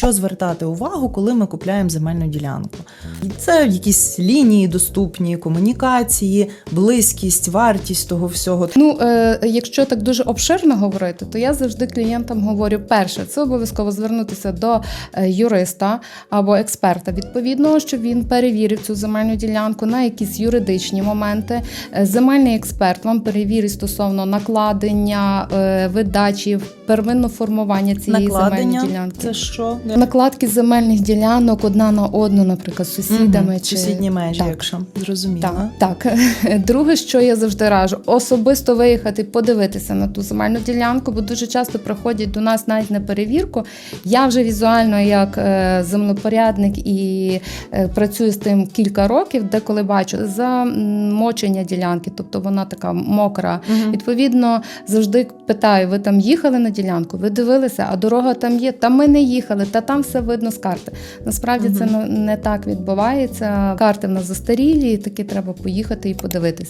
що звертати увагу, коли ми купляємо земельну ділянку. І це якісь лінії доступні, комунікації, близькість, вартість того всього. Ну, е, якщо так дуже обширно говорити, то я завжди клієнтам говорю: перше, це обов'язково звернутися до е, юриста або експерта відповідного, щоб він перевірив цю земельну ділянку на якісь юридичні моменти. Е, Земельний експерт вам перевірить стосовно накладення, е, видачі, первинного формування цієї земельної ділянки. це що? Накладки земельних ділянок одна на одну, наприклад, з сусідами Мгм, чи сусідні межі, Так. якщо зрозуміло. так, так. Друге, що я завжди раджу, особисто виїхати, подивитися на ту земельну ділянку, бо дуже часто приходять до нас навіть на перевірку. Я вже візуально, як е, землепорядник і е, працюю з тим кілька років, деколи бачу замочення ділянки, тобто вона така мокра. Мгм. Відповідно, завжди питаю: ви там їхали на ділянку? Ви дивилися, а дорога там є? Та ми не їхали, та там все видно з карти. Насправді це ну, не так відбувається. Карти в нас застарілі, і таки треба поїхати і подивитися.